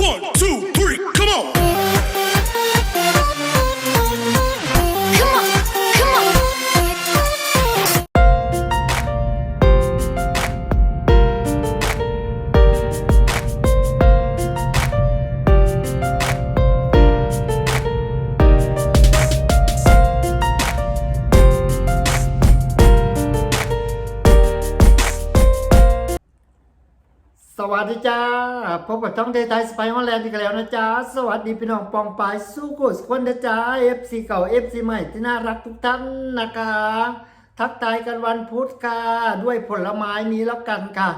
One, two, three, สวัสดีจ้า พบกับช่องไทยไทยสไปฮอลแลนด์อีกแล้วนะจ๊ะสวัสดีพี่น้องปองปายสู้กุสคนนะจ๊ะ FC เก่า FC ใหม่ที่น่ารักทุกท่านนะคะ ทักทายกันวันพุธค่ะ ด้วยผลไม้นี้แล้วกันค่ะ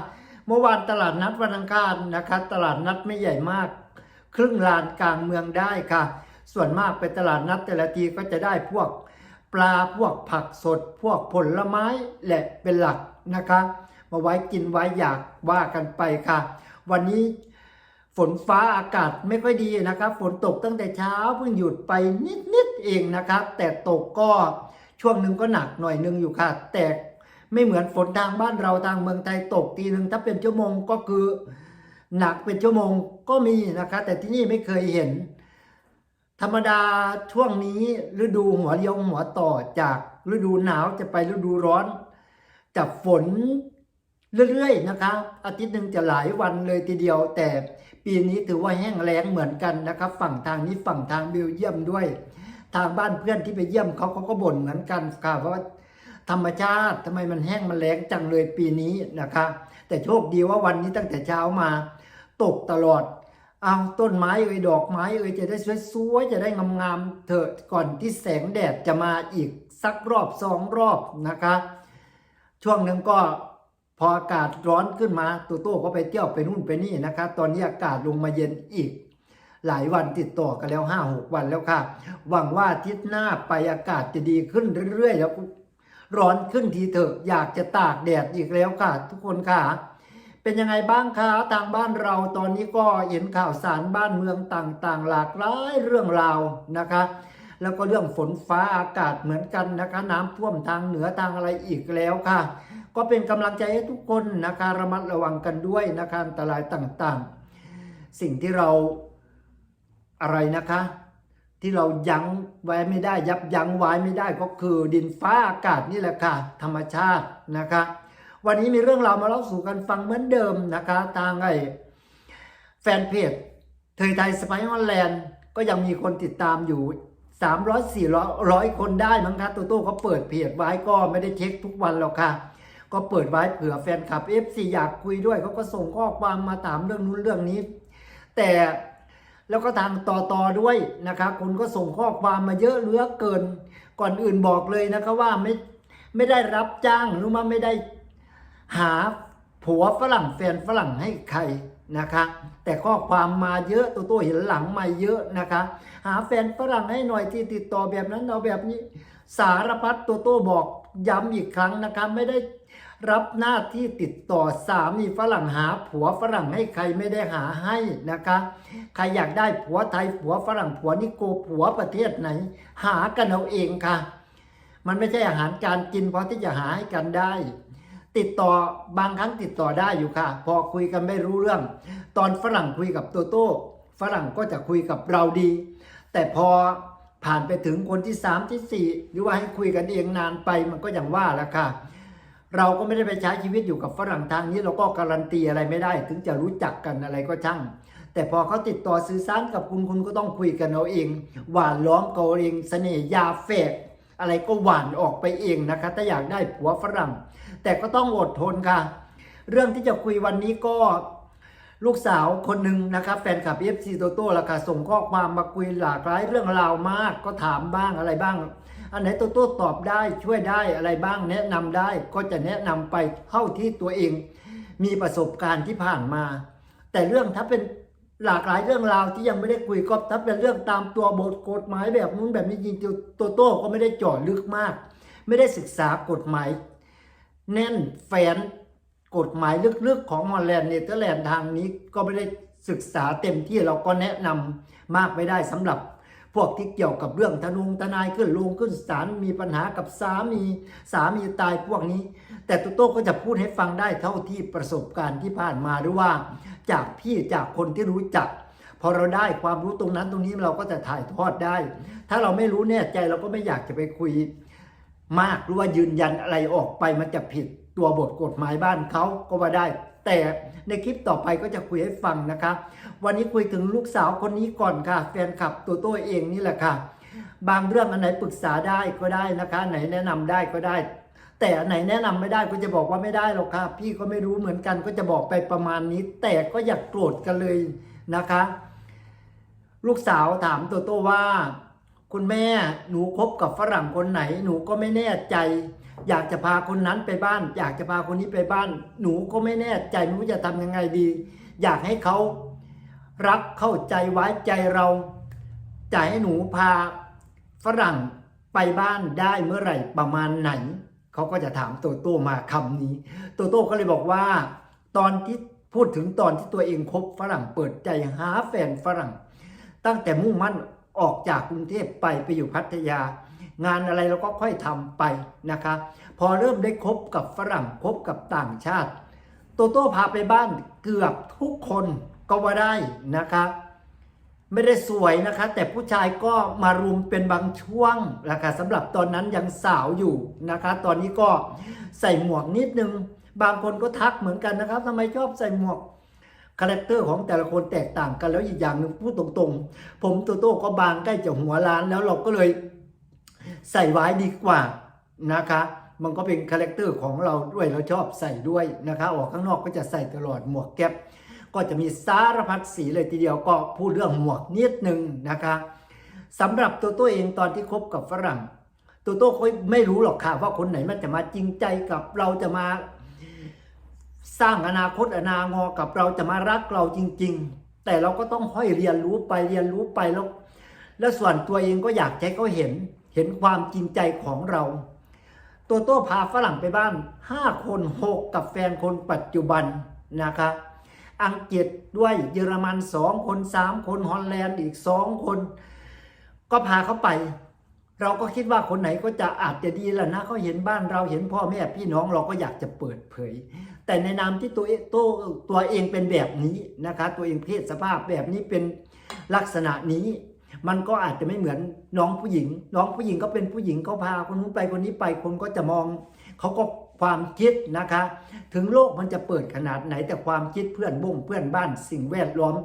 เมื่อวานตลาดนัดวันอังคารนะคะ ตลาดนัดไม่ใหญ่มาก ครึ่งลานกลางเมืองได้ค่ะ ส่วนมากไปตลาดนัดแต่ละทีก็จะได้พวกปลาพวกผักสด พวกผลไม้แหละเป็นหลักนะคะ มาไว้กินไว้อยากว่ากันไปค่ะ วันนี้ฝนฟ้าอากาศไม่ค่อยดีนะครับ ฝนตกตั้งแต่เช้าเพิ่งหยุดไปนิดๆเองนะครับ แต่ตกก็ช่วงหนึ่งก็หนักหน่อยหนึงอยู่ค่ะ แต่ไม่เหมือนฝนทางบ้านเราทางเมืองไทยตกทีหนึ่งถ้าเป็นชั่วโมงก็คือหนักเป็นชั่วโมงก็มีนะคะแต่ที่นี่ไม่เคยเห็น ธรรมดาช่วงนี้ฤดูหัวเรียวหัวต่อจากฤดูหนาวจะไปฤดูร้อนจากฝน เรื่อยๆนะคะ อาทิตย์หนึ่งจะหลายวันเลยทีเดียว แต่ปีนี้ถือว่าแห้งแล้งเหมือนกันนะครับ ฝั่งทางนี้ฝั่งทางเบลเยียมด้วย ทางบ้านเพื่อนที่ไปเยี่ยมเขาเขาก็บ่นเหมือนกันค่ะว่าธรรมชาติทำไมมันแห้งมันแล้งจังเลยปีนี้นะคะ แต่โชคดีว่าวันนี้ตั้งแต่เช้ามา ตกตลอดเอาต้นไม้เอ่ยดอกไม้เอ่ยจะได้สวยๆจะได้งามๆเถอะก่อนที่แสงแดดจะมาอีกสักรอบสองรอบนะคะ ช่วงนึ่งก็ ออากาศร้อนขึ้นมาตัวโต้ก็ไปเที่ยวไปนู่นไปนี่นะคะตอนนี้อากาศลงมาเย็นอีก หลายวันติดต่อกันแล้วห้าหกวันแล้วค่ะ หวังว่าทิตย์หน้าไปอากาศจะดีขึ้นเรื่อยๆแล้วร้อนขึ้นทีเถอะอยากจะตากแดดอีกแล้วค่ะ ทุกคนค่ะ เป็นยังไงบ้างคะทางบ้านเราตอนนี้ก็เห็นข่าวสารบ้านเมืองต่างๆ หลากหลายเรื่องราวนะคะ แล้วก็เรื่องฝนฟ้าอากาศเหมือนกันนะคะ น้ำท่วมทางเหนือทางอะไรอีกแล้วค่ะ ก็เป็นกำลังใจให้ทุกคนนะคะระมัดระวังกันด้วยนะคะอันตรายต่างๆ สิ่งที่เราอะไรนะคะ ที่เรายั้งไว้ไม่ได้ยับยั้งไว้ไม่ได้ก็คือดินฟ้าอากาศนี่แหละค่ะธรรมชาตินะคะ วันนี้มีเรื่องราวมาเล่าสู่กันฟังเหมือนเดิมนะคะทางไอ้แฟนเพจเทยไทยสไปฮอลแลนด์ก็ยังมีคนติดตามอยู่300 400ร้อยคนได้มั้งคะตัวโต้เขาเปิดเพจไว้ก็ไม่ได้เช็คทุกวันหรอกค่ะ ก็เปิดไว้เผื่อแฟนคลับ FC อยากคุยด้วยเขาก็ส่งข้อความมาถามเรื่องนู้นเรื่องนี้ แต่แล้วก็ทางต่อต่อด้วยนะคะคุณก็ส่งข้อความมาเยอะเหลือเกิน ก่อนอื่นบอกเลยนะคะว่าไม่ไม่ได้รับจ้างหรือว่าไม่ได้หาผัวฝรั่งแฟนฝรั่งให้ใครนะคะ แต่ข้อความมาเยอะตัวตัวเห็นหลังมาเยอะนะคะ หาแฟนฝรั่งให้หน่อยที่ติดต่อแบบนั้นเอาแบบนี้ สารพัดตัวโต้บอกย้ำอีกครั้งนะคะไม่ได้ รับหน้าที่ติดต่อสามีฝรั่งหาผัวฝรั่งให้ใครไม่ได้หาให้นะคะ ใครอยากได้ผัวไทยผัวฝรั่งผัวนิโกผัวประเทศไหน หากันเอาเองค่ะ มันไม่ใช่อาหารการกินเพราะที่จะหาให้กันได้ ติดต่อบางครั้งติดต่อได้อยู่ค่ะ พอคุยกันไม่รู้เรื่อง ตอนฝรั่งคุยกับโตโต้ฝรั่งก็จะคุยกับเราดี แต่พอผ่านไปถึงคนที่สามที่สี่หรือว่าให้คุยกันเองนานไปมันก็อย่างว่าละค่ะ เราก็ไม่ได้ไปใช้ชีวิตอยู่กับฝรั่งทางนี้ เราก็การันตีอะไรไม่ได้ ถึงจะรู้จักกันอะไรก็ช่าง แต่พอเขาติดต่อสื่อสารกับคุณคุณก็ต้องคุยกันเอาเอง หวานล้อมเขาเองเสน่ห์ยาแฝกอะไรก็หวานออกไปเองนะคะ ถ้าอยากได้ผัวฝรั่ง แต่ก็ต้องอดทนค่ะ เรื่องที่จะคุยวันนี้ก็ลูกสาวคนหนึ่งนะครับแฟนคลับเอฟซีโตโต้ละค่ะส่งข้อความมาคุยหลากหลายเรื่องราวมาก ก็ถามบ้างอะไรบ้าง อันไหนโตโต้ตอบได้ช่วยได้อะไรบ้างแนะนำได้ก็จะแนะนำไปเท่าที่ตัวเองมีประสบการณ์ที่ผ่านมา แต่เรื่องถ้าเป็นหลากหลายเรื่องราวที่ยังไม่ได้คุยก็ถ้าเป็นเรื่องตามตัวบทกฎหมายแบบนู้นแบบนี้จริงๆโตโต้ก็ไม่ได้เจาะลึกมาก ไม่ได้ศึกษากฎหมาย แน่นแฟนกฎหมายลึกๆของฮอลแลนด์เนเธอร์แลนด์ทางนี้ก็ไม่ได้ศึกษาเต็มที่เราก็แนะนำมากไม่ได้สำหรับ พวกที่เกี่ยวกับเรื่องทนุงทนายขึ้นลงขึ้นศาลมีปัญหากับสามีสามีตายพวกนี้ แต่ตุโต้ก็จะพูดให้ฟังได้เท่าที่ประสบการณ์ที่ผ่านมาหรือว่า จากพี่จากคนที่รู้จักพอเราได้ความรู้ตรงนั้นตรงนี้เราก็จะถ่ายทอดได้ ถ้าเราไม่รู้แน่ใจเราก็ไม่อยากจะไปคุยมากหรือว่ายืนยันอะไรออกไปมันจะผิดตัวบทกฎหมายบ้านเขาก็ว่าได้ แต่ในคลิปต่อไปก็จะคุยให้ฟังนะคะ วันนี้คุยถึงลูกสาวคนนี้ก่อนค่ะ แฟนคลับตัวตัวเองนี่แหละค่ะ บางเรื่องอันไหนปรึกษาได้ก็ได้นะคะ ไหนแนะนำได้ก็ได้ แต่อันไหนแนะนำไม่ได้ก็จะบอกว่าไม่ได้หรอกค่ะ พี่ก็ไม่รู้เหมือนกันก็จะบอกไปประมาณนี้ แต่ก็อย่ากโกรธกันเลยนะคะ ลูกสาวถามโตโตว่า คุณแม่หนูคบกับฝรั่งคนไหน หนูก็ไม่แน่ใจ อยากจะพาคนนั้นไปบ้าน อยากจะพาคนนี้ไปบ้าน หนูก็ไม่แน่ใจไม่รู้จะทำยังไงดี อยากให้เขารักเข้าใจไว้ใจเราจะให้หนูพาฝรั่งไปบ้านได้เมื่อไหร่ประมาณไหน เขาก็จะถามโตโต้มาคำนี้ โตโต้ก็เลยบอกว่า ตอนที่พูดถึงตอนที่ตัวเองคบฝรั่งเปิดใจหาแฟนฝรั่ง ตั้งแต่มุ่งมั่นออกจากกรุงเทพไปไปอยู่พัทยา งานอะไรเราก็ค่อยทำไปนะคะ พอเริ่มได้คบกับฝรั่งคบกับต่างชาติ โตโต้พาไปบ้านเกือบทุกคนก็ว่าได้นะคะไม่ได้สวยนะคะ แต่ผู้ชายก็มารุมเป็นบางช่วงนะคะสำหรับตอนนั้นยังสาวอยู่นะคะ ตอนนี้ก็ใส่หมวกนิดนึง บางคนก็ทักเหมือนกันนะครับทำไมชอบใส่หมวกคาแรคเตอร์ของแต่ละคนแตกต่างกันแล้วอีกอย่างหนึ่งพูดตรงๆ ผมโตโต้ก็บางใกล้จะหัวล้านแล้วเราก็เลย ใส่ไว้ดีกว่านะคะ มันก็เป็นคาแรคเตอร์ของเราด้วยเราชอบใส่ด้วยนะคะ ออกข้างนอกก็จะใส่ตลอดหมวกแก๊ปก็จะมีสารพัดสีเลยทีเดียวก็พูดเรื่องหมวกนิดนึงนะคะสำหรับตัวตัวเองตอนที่คบกับฝรั่ง ตัวโต้เขาไม่รู้หรอกค่ะว่าคนไหนมันจะมาจริงใจกับเราจะมา สร้างอนาคตอนางอกับเราจะมารักเราจริง ๆ แต่เราก็ต้องค่อยเรียนรู้ไปเรียนรู้ไปแล้ว แล้วส่วนตัวเองก็อยากให้เขาเห็น เห็นความจริงใจของเรา ตัวโต้พาฝรั่งไปบ้าน 5 คน 6 กับแฟนคนปัจจุบันนะคะอังกฤษด้วยเยอรมัน 2 คน 3 คนฮอลแลนด์อีก 2 คน ก็พาเขาไป เราก็คิดว่าคนไหนก็จะอาจจะดีแหละนะเขาเห็นบ้านเราเห็นพ่อแม่พี่น้องเราก็อยากจะเปิดเผย แต่ในนามที่ตัวตัวตัวเองเป็นแบบนี้นะคะ ตัวเองเพศสภาพแบบนี้เป็นลักษณะนี้ มันก็อาจจะไม่เหมือนน้องผู้หญิง น้องผู้หญิงก็เป็นผู้หญิงเขาพาคนนู้นไปคนนี้ไปคนก็จะมองเขาก็ความคิดนะคะ ถึงโลกมันจะเปิดขนาดไหนแต่ความคิดเพื่อนบ้งเพื่อนบ้านสิ่งแวดล้อม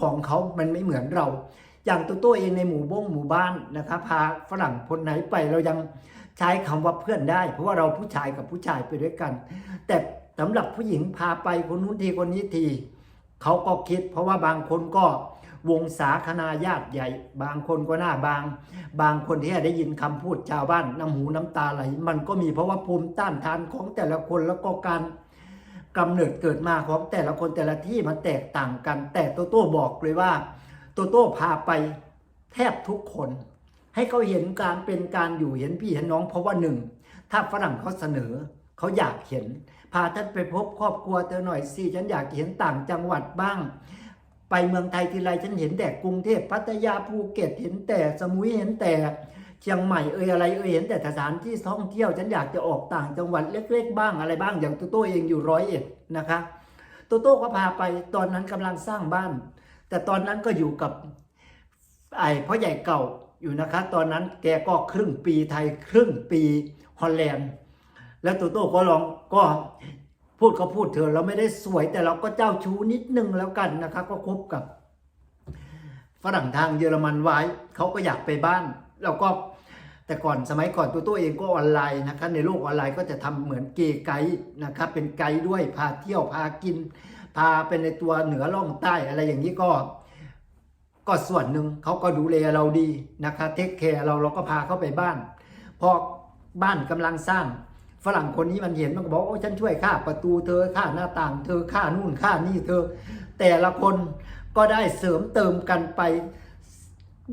ของเขามันไม่เหมือนเรา อย่างตัวตัวเองในหมู่บ้งหมู่บ้านนะคะพาฝรั่งคนไหนไปเรายังใช้คำว่าเพื่อนได้ เพราะว่าเราผู้ชายกับผู้ชายไปด้วยกัน แต่สำหรับผู้หญิงพาไปคนนู้นทีคนนี้ทีเขาก็คิด เพราะว่าบางคนก็ วงศาคณาญาติใหญ่ บางคนก็หน้าบาง บางคนที่ได้ยินคำพูดชาวบ้านน้ำหูน้ำตาไหล มันก็มีเพราะว่าภูมิต้านทานของแต่ละคนแล้วก็การกำเนิดเกิดมาของแต่ละคนแต่ละที่มันแตกต่างกัน แต่โตโต้บอกเลยว่าโตโต้พาไปแทบทุกคน ให้เขาเห็นการเป็นการอยู่เห็นพี่เห็นน้องเพราะว่าหนึ่งถ้าฝรั่งเขาเสนอเขาอยากเห็น พาท่านไปพบครอบครัวเธอหน่อยสิฉันอยากเห็นต่างจังหวัดบ้าง ไปเมืองไทยทีไรฉันเห็นแต่กรุงเทพพัทยาภูเก็ตเห็นแต่สมุยเห็นแต่เชียงใหม่เอ่ยอะไรเอ่ยเห็นแต่สถานที่ท่องเที่ยวฉันอยากจะออกต่างจังหวัดเล็ก ๆ บ้างอะไรบ้างอย่างตัวโต้เองอยู่ร้อยเอ็ดนะคะตัวโต้ก็พาไปตอนนั้นกำลังสร้างบ้าน แต่ตอนนั้นก็อยู่กับไอ้พ่อใหญ่เก่าอยู่นะคะ ตอนนั้นแกก็ครึ่งปีไทยครึ่งปีฮอลแลนด์ แล้วโตโต้ก็ลองก็ พูดก็พูดเถอเราไม่ได้สวยแต่เราก็เจ้าชู้นิดนึงแล้วกันนะครับก็คบกับ ฝรั่งทางเยอรมันไว้เขาก็อยากไปบ้าน เราก็แต่ก่อนสมัยก่อนตัวตัวเองก็ออนไลน์นะครับในโลกออนไลน์ก็จะทำเหมือนเกย์ไกด์นะครับเป็นไกด์ด้วยพาเที่ยวพากิน พาไปในตัวเหนือล่องใต้อะไรอย่างนี้ก็ก็ส่วนหนึ่งเขาก็ดูแลเราดีนะคะเทคแคร์เราเราก็พาเขาไปบ้าน พอบ้านกำลังสร้าง ฝรั่งคนนี้มันเห็นมันก็บอกโอ้ฉันช่วยค่าประตูเธอค่าหน้าต่าง เธอค่านู่นค่านี่เธอ แต่ละคนก็ได้เสริมเติมกันไป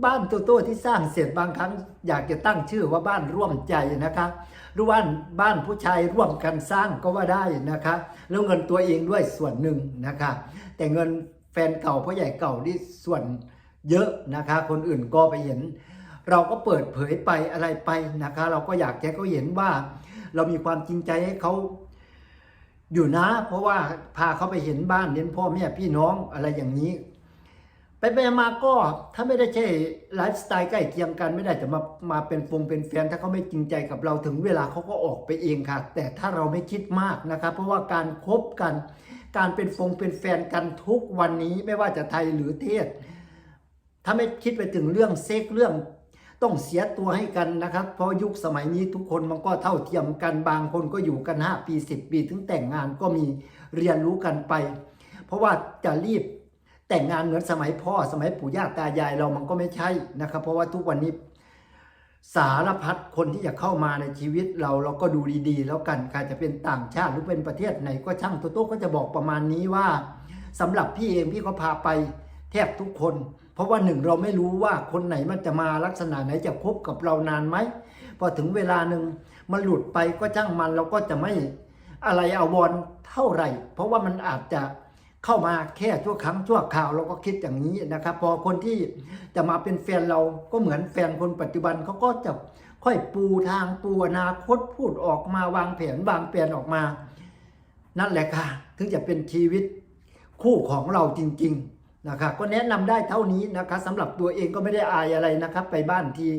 บ้านตัวโตที่สร้างเสร็จบางครั้ง อยากจะตั้งชื่อว่าบ้านร่วมใจนะคะหรือว่าบ้านผู้ชายร่วมกันสร้างก็ว่าได้นะคะแล้วเงินตัวเองด้วยส่วนหนึ่งนะคะแต่เงินแฟนเก่าพ่อใหญ่เก่านี่ส่วนเยอะนะคะ คนอื่นก็ไปเห็น เราก็เปิดเผยไปอะไรไปนะคะ เราก็อยากให้เขาเห็นว่า เรามีความจริงใจให้เขาอยู่นะ เพราะว่าพาเขาไปเห็นบ้านเห็นพ่อแม่พี่น้องอะไรอย่างนี้ ไปไปมาก็ถ้าไม่ได้ใช่ไลฟ์สไตล์ใกล้เคียงกันไม่ได้จะมามาเป็นฟงเป็นแฟนถ้าเขาไม่จริงใจกับเราถึงเวลาเขาก็ออกไปเองค่ะ แต่ถ้าเราไม่คิดมากนะครับ เพราะว่าการคบกัน การเป็นฟงเป็นแฟนกันทุกวันนี้ไม่ว่าจะไทยหรือเทศ ถ้าไม่คิดไปถึงเรื่องเซ็กเรื่อง ต้องเสียตัวให้กันนะครับ เพราะยุคสมัยนี้ทุกคนมันก็เท่าเทียมกันบางคนก็อยู่กัน 5 ปี 10 ปีถึงแต่งงานก็มีเรียนรู้กันไป เพราะว่าจะรีบแต่งงานเหมือนสมัยพ่อสมัยปู่ย่าตายายเรามันก็ไม่ใช่นะครับ เพราะว่าทุกวันนี้สารพัดคนที่จะเข้ามาในชีวิตเราเราก็ดูดีๆ แล้วกันใครจะเป็นต่างชาติหรือเป็นประเทศไหนก็ช่างโตโต้ก็จะบอกประมาณนี้ว่าสำหรับพี่เองพี่ก็พาไป แทบทุกคน เพราะว่าหนึ่งเราไม่รู้ว่าคนไหนมันจะมาลักษณะไหนจะคบกับเรานานไหมพอถึงเวลาหนึ่งมันหลุดไปก็ช่างมันเราก็จะไม่อะไรเอาวอนเท่าไหร่ เพราะว่ามันอาจจะเข้ามาแค่ชั่วครั้งชั่วคราวเราก็คิดอย่างนี้นะครับ พอคนที่จะมาเป็นแฟนเราก็เหมือนแฟนคนปัจจุบันเขาก็จะค่อยปูทางปูอนาคตพูดออกมาวางแผนวางแผนออกมา นั่นแหละค่ะ ถึงจะเป็นชีวิตคู่ของเราจริง ๆ นะครับก็แนะนำได้เท่านี้นะครับสำหรับตัวเองก็ไม่ได้อายอะไรนะครับ ไปบ้านที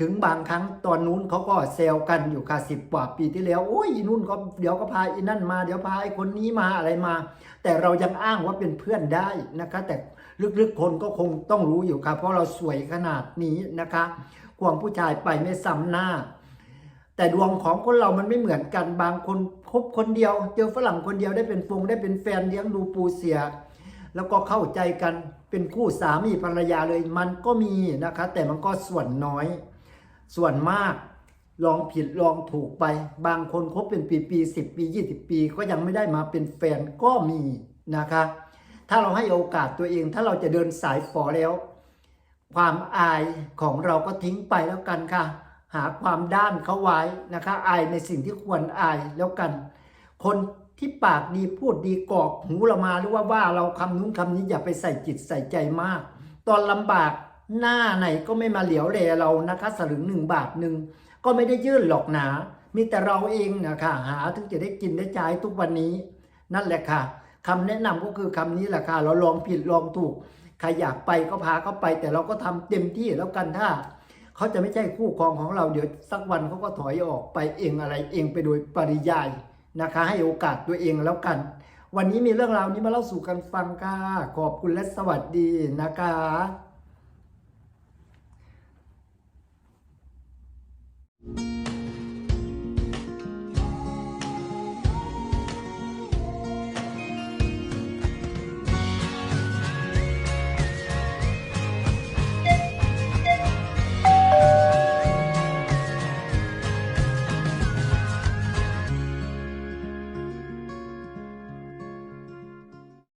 ถึงบางครั้งตอนนู้นเขาก็แซวกันอยู่ค่ะสิบกว่าปีที่แล้วโอ้ยอีนู่นก็เดี๋ยวก็พาอีนั่นมาเดี๋ยวพาไอ้คนนี้มาอะไรมา แต่เรายังอ้างว่าเป็นเพื่อนได้นะคะ แต่ลึกๆคนก็คงต้องรู้อยู่ครับเพราะเราสวยขนาดนี้นะคะควงผู้ชายไปไม่ซ้ำหน้า แต่ดวงของคนเรามันไม่เหมือนกันบางคนคบคนเดียว เจอฝรั่งคนเดียวได้เป็นฟงได้เป็นแฟนเลี้ยงดูปูเสีย แล้วก็เข้าใจกันเป็นคู่สามีภรรยาเลยมันก็มีนะคะ แต่มันก็ส่วนน้อย ส่วนมากลองผิดลองถูกไป บางคนคบเป็นปีปีสิบปียี่สิบปี ก็ยังไม่ได้มาเป็นแฟนก็มีนะคะ ถ้าเราให้โอกาสตัวเอง ถ้าเราจะเดินสายฝอแล้ว ความอายของเราก็ทิ้งไปแล้วกันค่ะ หาความด้านเขาไว้นะคะ อายในสิ่งที่ควรอายแล้วกัน คน ที่ปากดีพูดดีกรอกหูเรามาหรือว่าว่าเราคำนู้นคำนี้อย่าไปใส่จิตใส่ใจมาก ตอนลำบากหน้าไหนก็ไม่มาเหลียวแลเรานะคะสลึงหนึ่งบาทหนึ่งก็ไม่ได้ยื่นหรอกหนามีแต่เราเองนะคะหาถึงจะได้กินได้ใช้ทุกวันนี้ นั่นแหละค่ะคำแนะนำก็คือคำนี้แหละค่ะเราลองผิดลองถูกใครอยากไปก็พาเขาไป แต่เราก็ทำเต็มที่แล้วกันถ้าเขาจะไม่ใช่คู่ครองของเราเดี๋ยวสักวันเขาก็ถอยออกไปเองอะไรเองไปโดยปริยาย นะคะ ให้โอกาสตัวเองแล้วกัน วันนี้มีเรื่องราวนี้มาเล่าสู่กันฟังค่ะ ขอบคุณและสวัสดีนะคะ